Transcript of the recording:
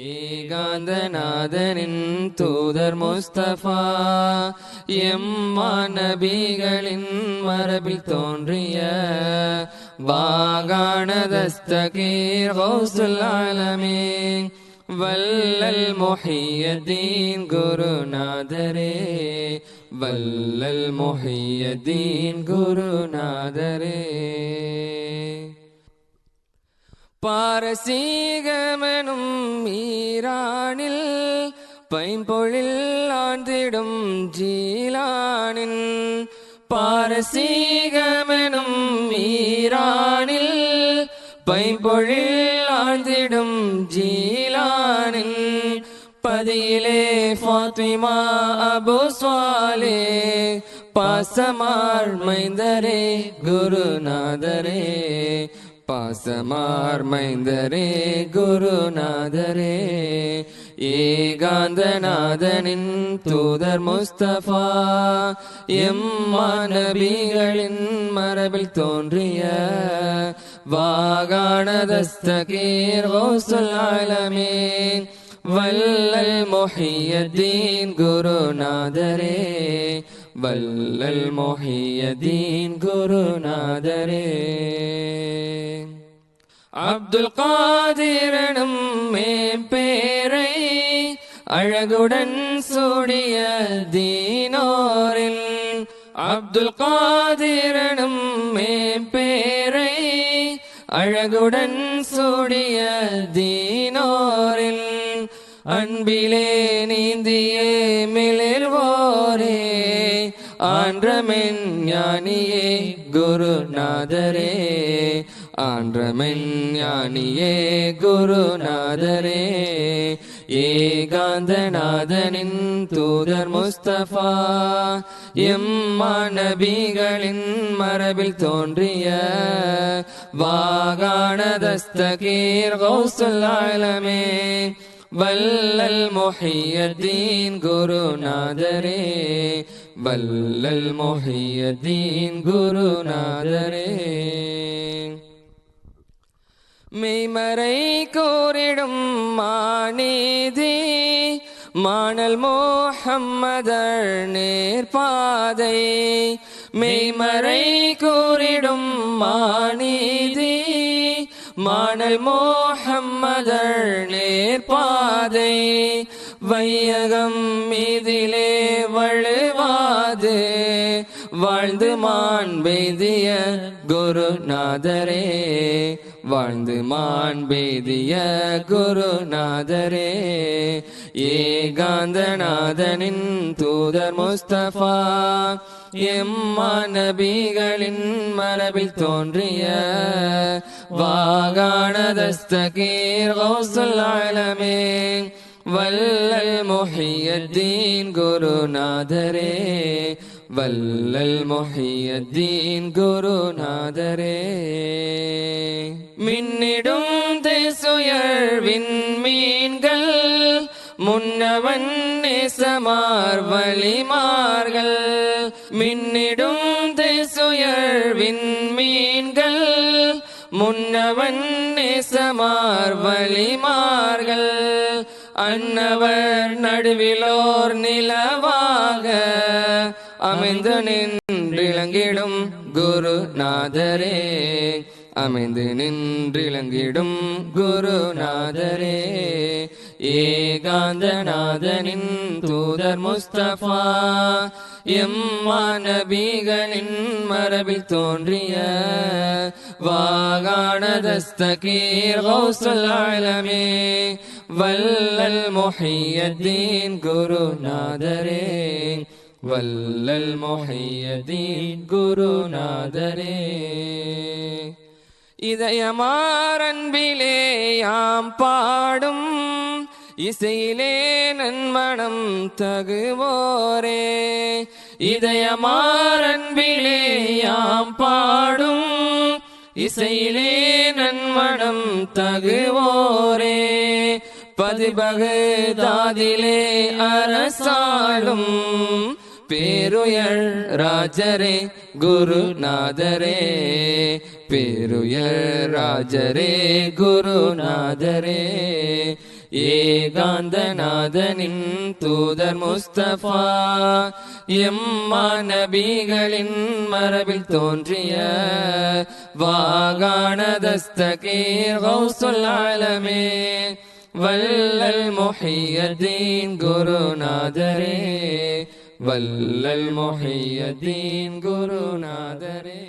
ஏகாந்தநாதனின் தூதர் முஸ்தபா. எம்மா நபிகளின் மரபில் தோன்றிய வாகானதஸ்தகீர் கௌசுல் ஆலமீன் வல்லல் மொஹியதீன் குருநாதரே. வல்லல் மொஹியதீன் குருநாதரே. பாரசீகமெனும் ஈரானில் பைம்பொழில் ஆந்திடும் ஜீலானின் பாரசீகமெனும் ஈரானில் பைம்பொழில் ஆண்டிடும் ஜீலானின் பதியிலே ஃபாத்திமா அபு சுவாலே பாசமார் மைந்தரே குருநாதரே. பாசமார் மைந்தரே குருநாதரே. ஏகாந்தநாதனின் தூதர் முஸ்தபா. எம்மாநபிகளின் மரபில் தோன்றிய வாகாணதஸ்தகீர் கௌசுல் வல்லல் மொஹியதீன் குருநாதரே. வல்லல் மொஹியதீன் குருநாதரே. அப்துல் காதிரனும் பேரை அழகுடன் சூடிய தீனோரின் அப்துல் காதிரனும் பேரை அழகுடன் சூடிய தீனோரின் அன்பிலே நீந்தியே மிளிர்வோரே ஆன்றமென் ஞானியே குருநாதரே. ஆன்றமென் ஞானியே குருநாதரே ஏகாந்தநாதனின் தூதர் முஸ்தபா எம்மாநபிகளின் மரபில் தோன்றிய வாகானதஸ்தகீர் கௌசல்லமே வல்லல் மொஹியதீன் குருநாதரே வல்லல் மொஹியதீன் குருநாதரே. மெய்மறை கூறிடும் மாநீதி மானல் மோஹம்மதர் நேர்பாதை. மெய்மறை கூறிடும் மாநீதி மானல் மோஹம்மதர் நேர்பாதை. வையகம் இதிலே வழுவாது வாழ்ந்து மாண்பெய்திய குருநாதரே. வாழ்ந்து மாண்பெய்திய குருநாதரே. ஏகாந்தநாதனின் தூதர் முஸ்தபா. எம்மா நபிகளின் மரபில் தோன்றிய வாகாணதஸ்தகீர் கௌசுல் ஆலமே. வல்லல் முஹியத்தீன் குருநாதரே. வல்லல் மொஹியத்தீன் குருநாதரே. மின்னிடும் தேசுயர்வின் மீன்கள் முன்னவன் நேசமார் வழிமார்கள். மின்னிடும் தேசுயர்வின் மீன்கள் முன்னவன் நேசமார் வழிமார்கள். அன்னவர் நடுவிலோர் நிலவாக அமைந்து நின்றிலங்கிடும் குருநாதரே. அமைந்து நின்றிலங்கிடும் குருநாதரே. ஏகாந்தநாதனின் தூதர் முஸ்தபா. எம்மா மரபில் தோன்றிய வாகாணதஸ்தகீர் கௌசுல் வல்லல் முஹியத்தீன் குருநாதரே. வல்லல் மொஹையதீன் குருநாதரே. இதயமாரன்பிலே யாம் பாடும் இசையிலே நன்மணம் தகுவோரே. இதயமாரன்பிலே யாம் பாடும் இசையிலே நன்மணம் தகுவோரே. பதிபகு தாதிலே அரசாடும் பேருயர் ராஜரே குருநாதரே. பேருயர் ராஜரே குருநாதரே. ஏகாந்தநாதனின் தூதர் முஸ்தபா. எம்மா நபிகளின் மரபில் தோன்றிய வாகானதஸ்தகீர் கௌசுல் ஆலமே. வல்லல் முஹியதீன் குருநாதரே. வல்லல் முஹியதீன் குருநாதரே